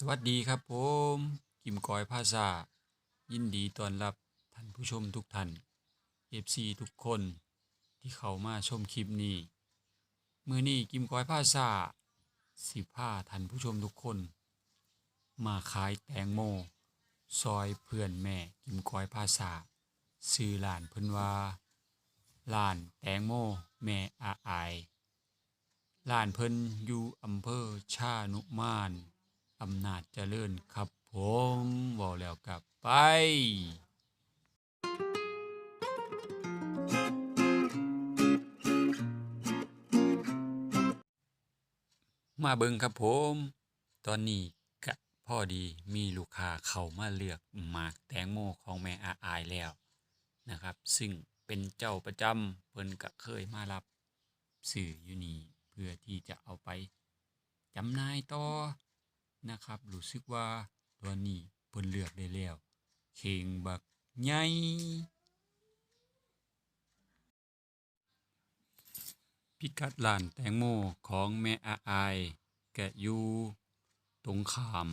สวัสดีครับผมกิมกอยภาษา ยินดีต้อนรับท่านผู้ชมทุกท่าน FC ทุกคนที่เข้ามาชมคลิปนี้มือนี้กิมกอยภาษาสิพาท่านผู้ชมทุกคน มาขายแตงโม ซอยเพื่อนแม่กิมกอยภาษาซื้อหลานเพิ่นว่าร้านแตงโม แม่อาอายร้านเพิ่นอยู่อำเภอชานุมาน อำนาจเจริญครับผมบอกแล้วกลับไปมาเบิ่งครับผม ตอนนี้กะพ่อดีมีลูกค้าเข้ามาเลือกหมากแตงโมของแม่อาอายแล้วนะครับ ซึ่งเป็นเจ้าประจำเพิ่นก็เคยมารับสื่ออยู่นี่เพื่อที่จะเอาไปจำนายต่อ นะครับรู้สึกว่าตัวนี้เพิ่นเลือกได้แล้วเข่งบักใหญ่พิกัดร้านแตงโมของแม่อาอายแกะอยู่ตรงขาม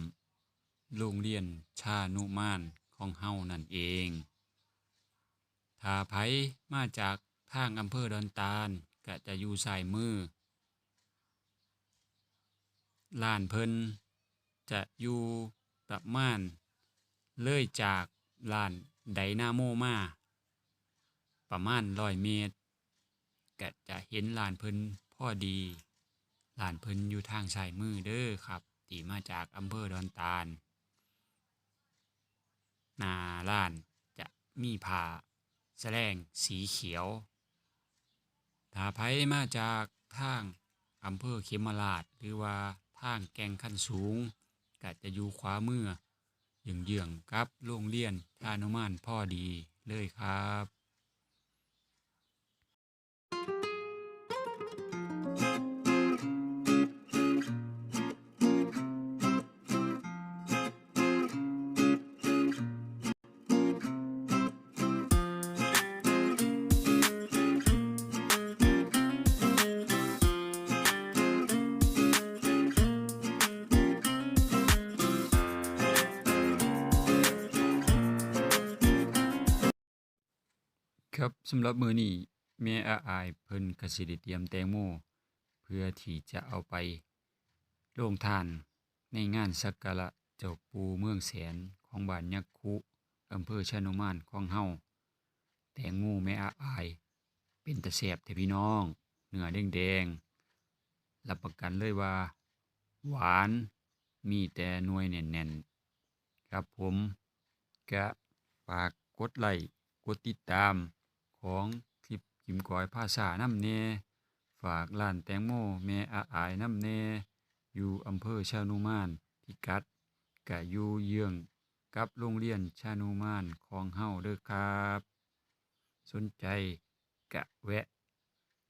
โรงเรียนชานุมานของเฮานั่นเอง ถ้าไผมาจากทางอำเภอดอนตาลก็จะอยู่ซ้ายมือร้านเพิ่น จะอยู่ประมาณ เลยจากร้านไดนาโมมา ประมาณร้อยเมตร ก็จะเห็นร้านเพิ่นพอดีร้านเพิ่นอยู่ทางซ้ายมือเด้อครับที่มาจากอำเภอดอนตาลนาร้านจะมีผ้าแสลงสีเขียว ถ้าไผมาจากทางอำเภอเขมราชหรือว่าทางแกงขั้นสูง ก็จะอยู่ขวามือเยื่องๆกับโรงเรียนทานุมานพ่อดีเลยครับ ครับสำหรับมือนี้แม่อาอายเพิ่นก็สิได้เตรียมแตงโม เพื่อที่จะเอาไปโรงทานในงานสักการะเจ้าปูเมืองแสนของบ้านยักคุอำเภอชะโนมานของเฮาแตงโมแม่อาอาย เป็นตะแซ่บแท้พี่น้องเนื้อแดงๆรับประกันเลยว่า หวานมีแต่หน่วยแน่นๆ ครับผมก็ฝากกดไลค์กดติดตาม ของคลิปกิมกอยภาษานำแน่ฝากร้านแตงโมแม่อาอายนำแน่อยู่อำเภอชานุมานพิกัดก็อยู่เยื้องกับโรงเรียนชานุมานของเฮาเด้อครับ สนใจกะแวะ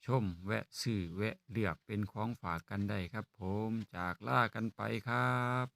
ชมแวะซื้อแวะเลือกเป็นของฝากกันได้ครับ ผมจากล่ากันไปครับ